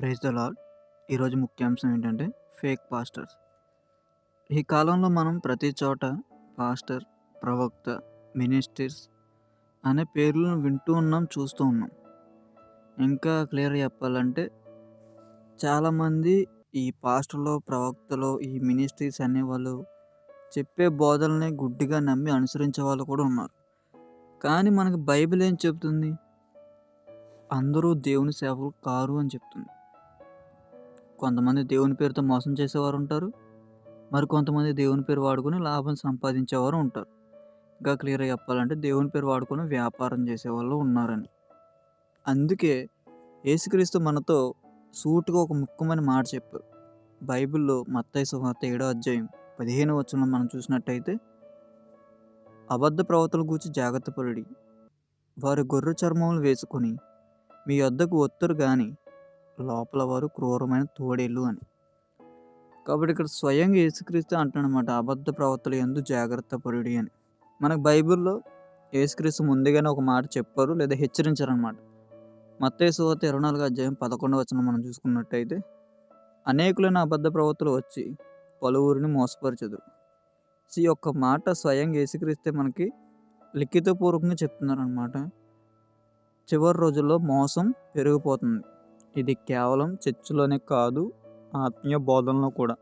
Praise the lord ఈరోజు ముఖ్యాంశం ఏంటంటే fake pastors ఈ కాలంలో మనం ప్రతి చోట పాస్టర్ ప్రవక్త మినిస్టర్స్ అనే పేర్లను వింటూ ఉన్నాం చూస్తూ ఉన్నాం. ఇంకా క్లియర్ చెప్పాలంటే చాలామంది ఈ పాస్టర్లో ప్రవక్తలో ఈ మినిస్ట్రీస్ అనేవాళ్ళు చెప్పే బోధల్ని గుడ్డిగా నమ్మి అనుసరించే వాళ్ళు కూడా ఉన్నారు. కానీ మనకి బైబిల్ ఏం చెప్తుంది అందరూ దేవుని సేవకులు కారు అని చెప్తుంది. కొంతమంది దేవుని పేరుతో మోసం చేసేవారు ఉంటారు. మరి కొంతమంది దేవుని పేరు వాడుకొని లాభం సంపాదించేవారు ఉంటారు. ఇంకా క్లియర్గా చెప్పాలంటే దేవుని పేరు వాడుకొని వ్యాపారం చేసేవాళ్ళు ఉన్నారని. అందుకే యేసుక్రీస్తు మనతో సూటుగా ఒక ముఖ్యమైన మాట చెప్పారు. బైబిల్లో మత్తయి సువార్త ఏడో అధ్యాయం పదిహేను వచనం మనం చూసినట్టయితే అబద్ధ ప్రవర్తన గురించి జాగ్రత్త పడి వారి గొర్రె చర్మములు వేసుకొని మీ వద్దకు ఒత్తురు కానీ లోపల వారు క్రూరమైన తోడేళ్ళు అని. కాబట్టి ఇక్కడ స్వయంగా యేసుక్రీస్తు అంటున్నమాట అబద్ధ ప్రవర్తలు ఎందు జాగ్రత్త పరుడి అని. మనకు బైబిల్లో యేసుక్రీస్తు ముందుగానే ఒక మాట చెప్పారు లేదా హెచ్చరించారనమాట మత్తేసు సువార్త ఇరవై నాలుగు అధ్యాయం పదకొండవ వచనం మనం చూసుకున్నట్టయితే అనేకులైన అబద్ధ ప్రవర్తలు వచ్చి పలువురిని మోసపరచదు సో ఈ యొక్క మాట స్వయంగా యేసుక్రీస్తే మనకి లిఖితపూర్వకంగా చెప్తున్నారనమాట చివరి రోజుల్లో మోసం పెరిగిపోతుంది. ఇది కేవలం చర్చిలోనే కాదు ఆత్మీయ బోధనలో కూడా.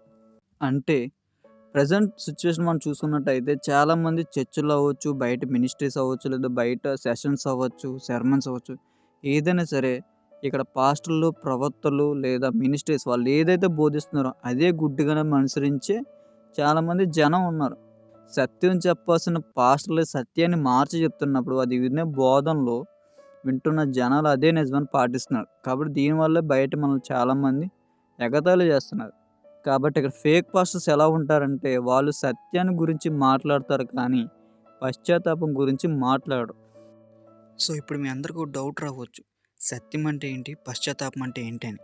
అంటే ప్రజెంట్ సిచ్యువేషన్ మనం చూసుకున్నట్టయితే చాలామంది చర్చిలు అవ్వచ్చు బయట మినిస్ట్రీస్ అవ్వచ్చు లేదా బయట సెషన్స్ అవ్వచ్చు సెర్మన్స్ అవ్వచ్చు ఏదైనా సరే ఇక్కడ పాస్టర్లు ప్రవక్తలు లేదా మినిస్ట్రీస్ వాళ్ళు ఏదైతే బోధిస్తున్నారో అదే గుడ్డిగానే అనుసరించే చాలామంది జనం ఉన్నారు. సత్యం చెప్పాల్సిన పాస్టర్లు సత్యాన్ని మార్చి చెప్తున్నప్పుడు అది వినే బోధనలో వింటున్న జనాలు అదే నిజమని పాటిస్తున్నారు. కాబట్టి దీనివల్ల బయట మనం చాలామంది ఎగతాళి చేస్తున్నారు. కాబట్టి ఇక్కడ ఫేక్ పాస్టర్స్ ఎలా ఉంటారంటే వాళ్ళు సత్యాన్ని గురించి మాట్లాడతారు కానీ పశ్చాత్తాపం గురించి మాట్లాడరు. సో ఇప్పుడు మీ అందరికీ డౌట్ రావచ్చు. సత్యం అంటే ఏంటి? పశ్చాత్తాపం అంటే ఏంటి అని.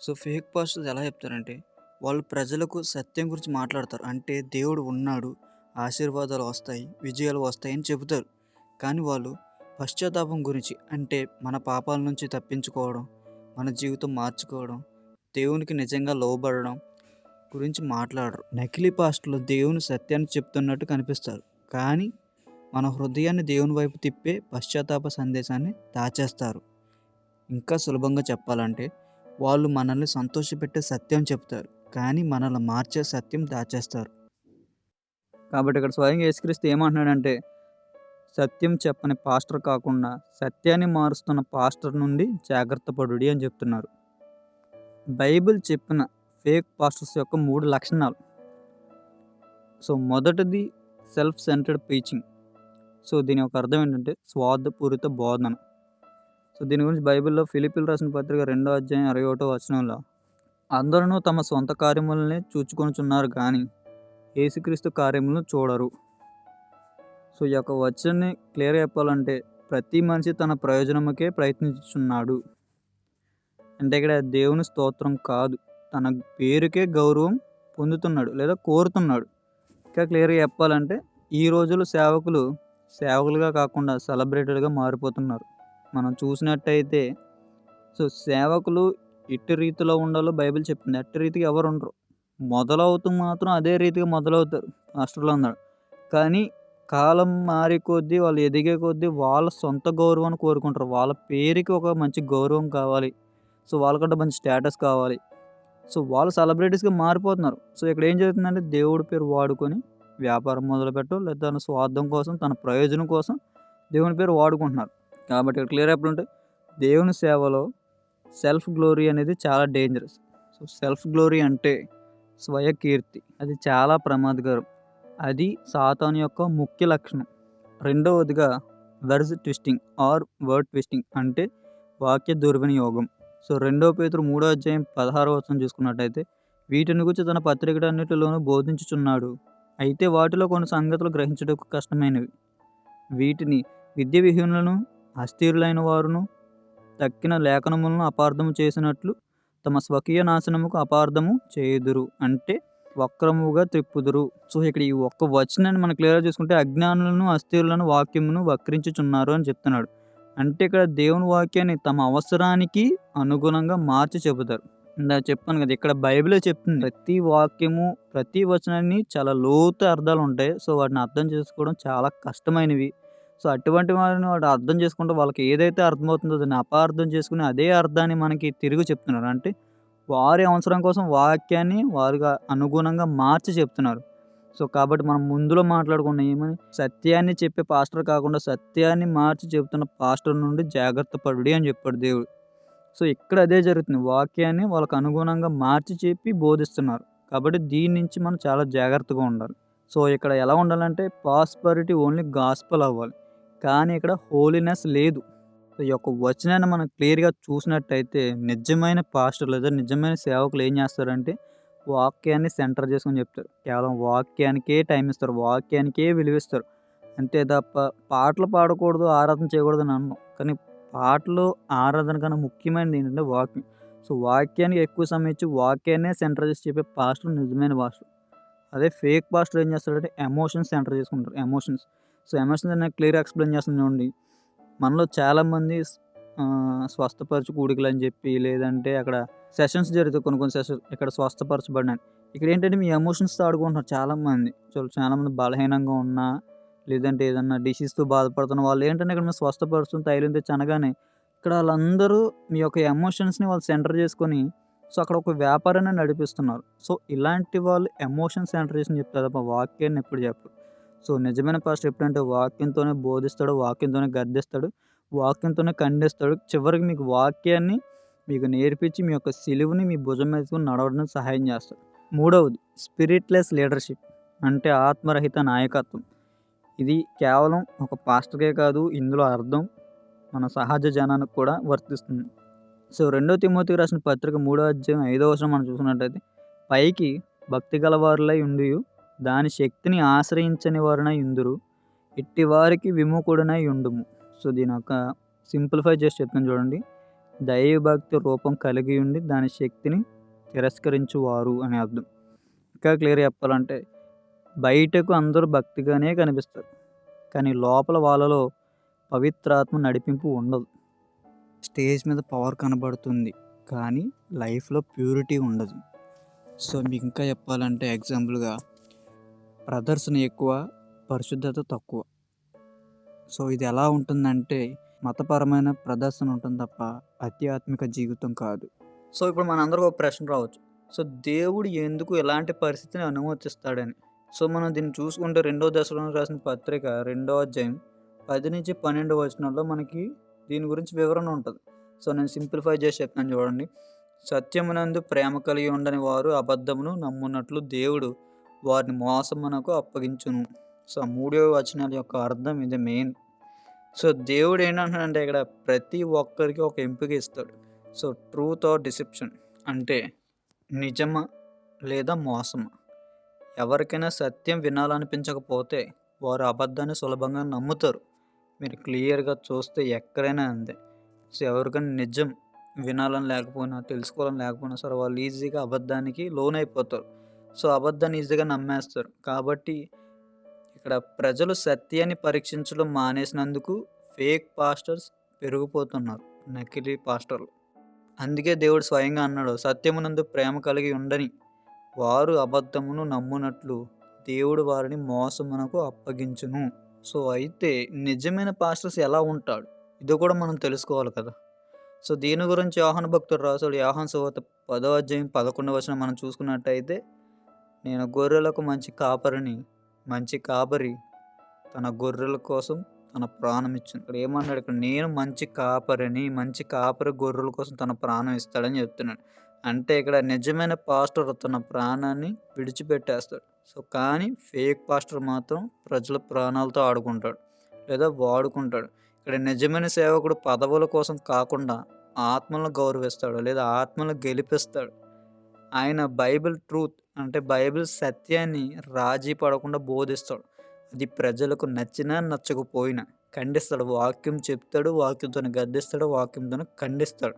సో ఫేక్ పాస్టర్స్ ఎలా చెప్తారంటే వాళ్ళు ప్రజలకు సత్యం గురించి మాట్లాడతారు. అంటే దేవుడు ఉన్నాడు ఆశీర్వాదాలు వస్తాయి విజయాలు వస్తాయి అని చెబుతారు. కానీ వాళ్ళు పశ్చాత్తాపం గురించి అంటే మన పాపాల నుంచి తప్పించుకోవడం మన జీవితం మార్చుకోవడం దేవునికి నిజంగా లోబడడం గురించి మాట్లాడరు. నకిలీ పాస్టులు దేవుని సత్యాన్ని చెప్తున్నట్టు కనిపిస్తారు. కానీ మన హృదయాన్ని దేవుని వైపు తిప్పే పశ్చాత్తాప సందేశాన్ని దాచేస్తారు. ఇంకా సులభంగా చెప్పాలంటే వాళ్ళు మనల్ని సంతోషపెట్టే సత్యం చెప్తారు. కానీ మనల్ని మార్చే సత్యం దాచేస్తారు. కాబట్టి ఇక్కడ స్వయంగా యేసుక్రీస్తు ఏమంటున్నాడంటే సత్యం చెప్పని పాస్టర్ కాకుండా సత్యాన్ని మారుస్తున్న పాస్టర్ నుండి జాగ్రత్త పడుడి అని చెప్తున్నారు. బైబిల్ చెప్పిన ఫేక్ పాస్టర్స్ యొక్క మూడు లక్షణాలు. సో మొదటిది సెల్ఫ్ సెంటర్డ్ టీచింగ్ సో దీని యొక్క అర్థం ఏంటంటే స్వార్థపూరిత బోధన. సో దీని గురించి బైబిల్లో ఫిలిపిల్ రాసిన పత్రిక రెండో అధ్యాయం అరవై ఒకటో వచనంలో అందరూ తమ సొంత కార్యములనే చూచుకొనుచున్నారు కానీ యేసుక్రీస్తు కార్యములను చూడరు. సో ఈ యొక్క వచనాన్ని క్లియర్ చెప్పాలంటే ప్రతి మనిషి తన ప్రయోజనముకే ప్రయత్నిస్తున్నాడు అంటే ఇక్కడ దేవుని స్తోత్రం కాదు. తన పేరుకే గౌరవం పొందుతున్నాడు లేదా కోరుతున్నాడు. ఇంకా క్లియర్గా చెప్పాలంటే ఈ రోజులు సేవకులు సేవకులుగా కాకుండా సెలబ్రేటెడ్గా మారిపోతున్నారు. మనం చూసినట్టయితే సో సేవకులు ఎట్టి రీతిలో ఉండాలో బైబిల్ చెప్పింది. ఎట్టి రీతిగా ఎవరు ఉండరు. మొదలవుతూ మాత్రం అదే రీతిగా మొదలవుతారు. మాస్టర్లు ఉన్నాడు కానీ కాలం మారే కొద్దీ వాళ్ళు ఎదిగే కొద్దీ వాళ్ళ సొంత గౌరవాన్ని కోరుకుంటారు. వాళ్ళ పేరుకి ఒక మంచి గౌరవం కావాలి. సో వాళ్ళకంటే మంచి స్టేటస్ కావాలి. సో వాళ్ళు సెలబ్రిటీస్గా మారిపోతున్నారు. సో ఇక్కడ ఏం జరుగుతుందంటే దేవుడి పేరు వాడుకొని వ్యాపారం మొదలుపెట్టడం లేదా తన స్వార్థం కోసం తన ప్రయోజనం కోసం దేవుని పేరు వాడుకుంటున్నారు. కాబట్టి ఇక్కడ క్లియర్ అయిపోతుంటే దేవుని సేవలో సెల్ఫ్ గ్లోరీ అనేది చాలా డేంజరస్. సో సెల్ఫ్ గ్లోరీ అంటే స్వయ కీర్తి. అది చాలా ప్రమాదకరం. అది సాతాను యొక్క ముఖ్య లక్షణం. రెండవదిగా verse twisting or word twisting అంటే వాక్య దుర్వినియోగం. సో రెండవ పేతురు మూడో అధ్యాయం పదహారో వచనం చూసుకున్నట్టయితే వీటిని గురించి తన పత్రికలన్నిటిలోనూ బోధించుచున్నాడు. అయితే వాటిలో కొన్ని సంగతులు గ్రహించడానికి కష్టమైనవి. వీటిని విద్య విహీనులను అస్థిరులైన వారును తక్కిన లేఖనములను అపార్థము చేసినట్లు తమ స్వకీయ నాశనముకు అపార్థము చేయుదురు. అంటే వక్రముగా త్రిప్పుదురు. సో ఇక్కడ ఈ ఒక్క వచనాన్ని మనం క్లియర్గా చూసుకుంటే అజ్ఞానులను అస్థిరులను వాక్యమును వక్రించుచున్నారు అని చెప్తున్నాడు. అంటే ఇక్కడ దేవుని వాక్యాన్ని తమ అవసరానికి అనుగుణంగా మార్చి చెబుతారు. ఇందా చెప్పాను కదా ఇక్కడ బైబిలే చెప్తుంది ప్రతి వాక్యము ప్రతి వచనాన్ని చాలా లోతు అర్థాలు ఉంటాయి. సో వాటిని అర్థం చేసుకోవడం చాలా కష్టమైనవి. సో అటువంటి వారిని వాడు అర్థం చేసుకుంటే వాళ్ళకి ఏదైతే అర్థమవుతుందో దాన్ని అపార్థం చేసుకుని అదే అర్థాన్ని మనకి తిరిగి చెప్తున్నారు. అంటే వారి అవసరం కోసం వాక్యాన్ని వారికి అనుగుణంగా మార్చి చెప్తున్నారు. సో కాబట్టి మనం ముందులో మాట్లాడుకున్న ఏమని? సత్యాన్ని చెప్పే పాస్టర్ కాకుండా సత్యాన్ని మార్చి చెబుతున్న పాస్టర్ నుండి జాగ్రత్త పడుడి అని చెప్పాడు దేవుడు. సో ఇక్కడ అదే జరుగుతుంది. వాక్యాన్ని వాళ్ళకు అనుగుణంగా మార్చి చెప్పి బోధిస్తున్నారు. కాబట్టి దీని నుంచి మనం చాలా జాగ్రత్తగా ఉండాలి. సో ఇక్కడ ఎలా ఉండాలంటే పాస్పరిటీ ఓన్లీ గాస్పల్ అవ్వాలి. కానీ ఇక్కడ హోలీనెస్ లేదు. సో ఈ యొక్క వచనాన్ని మనం క్లియర్గా చూసినట్టయితే నిజమైన పాస్టర్ లేదా నిజమైన సేవకులు ఏం చేస్తారంటే వాక్యాన్ని సెంటర్ చేసుకొని చెప్తారు. కేవలం వాక్యానికే టైం ఇస్తారు. వాక్యానికే విలువిస్తారు అంతే తప్ప పాటలు పాడకూడదు ఆరాధన చేయకూడదు అని అన్నాం. కానీ పాటలు ఆరాధన కన్నా ముఖ్యమైనది ఏంటంటే వాక్యం. సో వాక్యానికి ఎక్కువ సమయం ఇచ్చి వాక్యాన్నే సెంటర్ చేసి చెప్పే పాస్టర్ నిజమైన పాస్టర్. అదే ఫేక్ పాస్టర్ ఏం చేస్తారంటే ఎమోషన్స్ సెంటర్ చేసుకుంటారు. ఎమోషన్స్. సో ఎమోషన్స్ అనేది క్లియర్ ఎక్స్ప్లెయిన్ చేస్తుంది చూడండి. మనలో చాలామంది స్వస్థపరచు కూడికలు అని చెప్పి లేదంటే అక్కడ సెషన్స్ జరుగుతాయి కొన్ని కొన్ని సెషన్స్ ఇక్కడ స్వస్థపరచబడినాయి ఇక్కడ ఏంటంటే మీ ఎమోషన్స్తో ఆడుకుంటున్నారు చాలామంది. చాలా చాలామంది బలహీనంగా ఉన్నా లేదంటే ఏదన్నా డిసీజ్తో బాధపడుతున్న వాళ్ళు ఏంటంటే ఇక్కడ మేము స్వస్థపరుస్తుంది తైలం తెచ్చనగానే ఇక్కడ వాళ్ళందరూ మీ యొక్క ఎమోషన్స్ని వాళ్ళు సెంటర్ చేసుకొని సో అక్కడ ఒక వ్యాపారాన్ని నడిపిస్తున్నారు. సో ఇలాంటి వాళ్ళు ఎమోషన్ సెంటర్ చేసి చెప్తారు తప్ప వాక్యాన్ని ఎప్పుడు చెప్పరు. సో నిజమైన పాస్టర్ ఎప్పుడంటే వాక్యంతోనే బోధిస్తాడు వాక్యంతోనే గర్దిస్తాడు వాక్యంతోనే ఖండిస్తాడు. చివరికి మీకు వాక్యాన్ని మీకు నేర్పించి మీ యొక్క సిలువుని మీ భుజం మీదకు నడవడానికి సహాయం చేస్తాడు. మూడవది స్పిరిట్లెస్ లీడర్షిప్ అంటే ఆత్మరహిత నాయకత్వం. ఇది కేవలం ఒక పాస్టర్కే కాదు ఇందులో అర్థం మన సహజ జనానికి కూడా వర్తిస్తుంది. సో రెండో తిమోతికి రాసిన పత్రిక మూడో అధ్యాయం ఐదో వర్షం మనం చూసినట్టయితే పైకి భక్తి గలవారులై ఉండి దాని శక్తిని ఆశ్రయించని వారునై ఇందురు ఇట్టి వారికి విముఖుడనై ఉండుము. సో దీని ఒక సింప్లిఫై చేసి చెప్తాను చూడండి. దైవభక్తి రూపం కలిగి ఉండి దాని శక్తిని తిరస్కరించువారు అని అర్థం. ఇంకా క్లియర్ చెప్పాలంటే బయటకు అందరూ భక్తిగానే కనిపిస్తారు. కానీ లోపల వాళ్ళలో పవిత్రాత్మ నడిపింపు ఉండదు. స్టేజ్ మీద పవర్ కనబడుతుంది. కానీ లైఫ్లో ప్యూరిటీ ఉండదు. సో మీకు ఇంకా చెప్పాలంటే ఎగ్జాంపుల్గా ప్రదర్శన ఎక్కువ పరిశుద్ధత తక్కువ. సో ఇది ఎలా ఉంటుందంటే మతపరమైన ప్రదర్శన ఉంటుంది తప్ప ఆధ్యాత్మిక జీవితం కాదు. సో ఇప్పుడు మనందరికీ ఒక ప్రశ్న రావచ్చు. సో దేవుడు ఎందుకు ఎలాంటి పరిస్థితిని అనుమతిస్తాడని? సో మనం దీన్ని చూసుకుంటే రెండో దశలో రాసిన పత్రిక రెండో అధ్యాయం పది నుంచి పన్నెండు వచనాల్లో మనకి దీని గురించి వివరణ ఉంటుంది. సో నేను సింప్లిఫై చేసి చెప్తాను చూడండి. సత్యమునందు ప్రేమ కలిగి ఉండని వారు అబద్ధమును నమ్మున్నట్లు దేవుడు వారిని మోసమునకు అప్పగించును. సో ఆ మూడో వచనాల యొక్క అర్థం ఇది మెయిన్. సో దేవుడు ఏంటంటాడంటే ఇక్కడ ప్రతి ఒక్కరికి ఒక ఎంపిక ఇస్తాడు. సో ట్రూత్ ఆర్ డిసెప్షన్ అంటే నిజమా లేదా మోసమా? ఎవరికైనా సత్యం వినాలనిపించకపోతే వారు అబద్ధాన్ని సులభంగా నమ్ముతారు. మీరు క్లియర్గా చూస్తే ఎక్కడైనా అంతే. సో ఎవరికైనా నిజం వినాలని లేకపోయినా తెలుసుకోవాలని లేకపోయినా సరే వాళ్ళు ఈజీగా అబద్ధానికి లోనైపోతారు. సో అబద్ధాన్ని ఈజీగా నమ్మేస్తారు. కాబట్టి ఇక్కడ ప్రజలు సత్యాన్ని పరీక్షించడం మానేసినందుకు ఫేక్ పాస్టర్స్ పెరిగిపోతున్నారు నకిలీ పాస్టర్లు. అందుకే దేవుడు స్వయంగా అన్నాడు సత్యమునందు ప్రేమ కలిగి ఉండని వారు అబద్ధమును నమ్మునట్లు దేవుడు వారిని మోసమునకు అప్పగించును. సో అయితే నిజమైన పాస్టర్స్ ఎలా ఉంటాడు? ఇది కూడా మనం తెలుసుకోవాలి కదా. సో దీని గురించి యోహాను భక్తుడు రాసాడు యోహన్ సువత పదో అధ్యాయం పదకొండవ వచనం మనం చూసుకున్నట్టయితే నేను గొర్రెలకు మంచి కాపరిని మంచి కాపరి తన గొర్రెల కోసం తన ప్రాణం ఇచ్చింది ఇక్కడ ఏమన్నాడు? ఇక్కడ నేను మంచి కాపరిని మంచి కాపరి గొర్రెల కోసం తన ప్రాణం ఇస్తాడని చెప్తున్నాడు. అంటే ఇక్కడ నిజమైన పాస్టర్ తన ప్రాణాన్ని విడిచిపెట్టేస్తాడు. సో కానీ ఫేక్ పాస్టర్ మాత్రం ప్రజల ప్రాణాలతో ఆడుకుంటాడు లేదా వాడుకుంటాడు. ఇక్కడ నిజమైన సేవకుడు పదవుల కోసం కాకుండా ఆత్మలను గౌరవిస్తాడు లేదా ఆత్మలను గెలిపిస్తాడు. ఆయన బైబిల్ ట్రూత్ అంటే బైబిల్ సత్యాన్ని రాజీ పడకుండా బోధిస్తాడు. అది ప్రజలకు నచ్చినా నచ్చకపోయినా ఖండిస్తాడు. వాక్యం చెప్తాడు వాక్యంతో గద్దిస్తాడు వాక్యంతో ఖండిస్తాడు.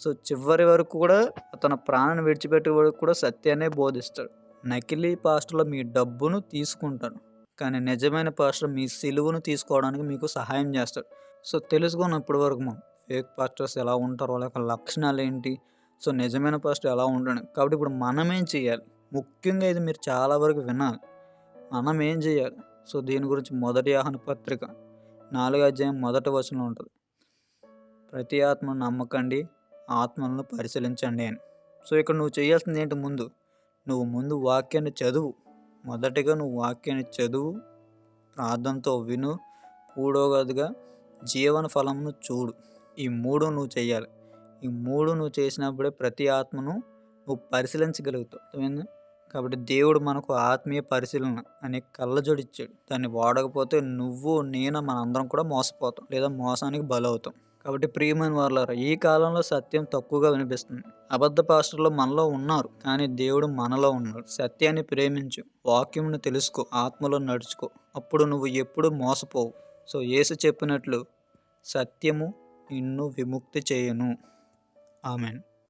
సో చివరి వరకు కూడా తన ప్రాణాన్ని విడిచిపెట్టే వరకు కూడా సత్యాన్నే బోధిస్తాడు. నకిలీ పాస్టర్లో మీ డబ్బును తీసుకుంటాడు కానీ నిజమైన పాస్టర్ మీ సిలువను తీసుకోవడానికి మీకు సహాయం చేస్తాడు సో తెలుసుకున్న ఇప్పటి వరకు మనం ఫేక్ పాస్టర్స్ ఎలా ఉంటారు వాళ్ళ యొక్క లక్షణాలు ఏంటి? సో నిజమైన పాస్టర్ ఎలా ఉంటాడు? కాబట్టి ఇప్పుడు మనం ఏం చేయాలి? ముఖ్యంగా ఇది మీరు చాలా వరకు వినాలి. మనం ఏం చేయాలి? సో దీని గురించి మొదటి ఆహ్వాన పత్రిక నాలుగు అధ్యాయం మొదటి వచనం ఉంటుంది. ప్రతి ఆత్మను నమ్మకండి ఆత్మలను పరిశీలించండి అని. సో ఇక్కడ నువ్వు చేయాల్సింది ఏంటి ముందు? నువ్వు ముందు వాక్యాన్ని చదువు. మొదటిగా నువ్వు వాక్యాన్ని చదువు ప్రార్థనతో విను మూడవదిగా జీవన ఫలమును చూడు. ఈ మూడు నువ్వు చేయాలి. ఈ మూడు నువ్వు చేసినప్పుడే ప్రతి ఆత్మను నువ్వు పరిశీలించగలుగుతావు. అర్థమైందా? కాబట్టి దేవుడు మనకు ఆత్మీయ పరిశీలన అనే కళ్ళజోడిచ్చాడు. దాన్ని వాడకపోతే నువ్వు నేను మనందరం కూడా మోసపోతాం లేదా మోసానికి బలవుతాం. కాబట్టి ప్రియమైన వాళ్ళారా ఈ కాలంలో సత్యం తక్కువగా వినిపిస్తుంది. అబద్ధ పాస్టర్లు మనలో ఉన్నారు కానీ దేవుడు మనలో ఉన్నాడు. సత్యాన్ని ప్రేమించు వాక్యంను తెలుసుకో ఆత్మలో నడుచుకో. అప్పుడు నువ్వు ఎప్పుడు మోసపోవు. సో యేసు చెప్పినట్లు సత్యము నిన్ను విముక్తి చేయను. ఆమెన్.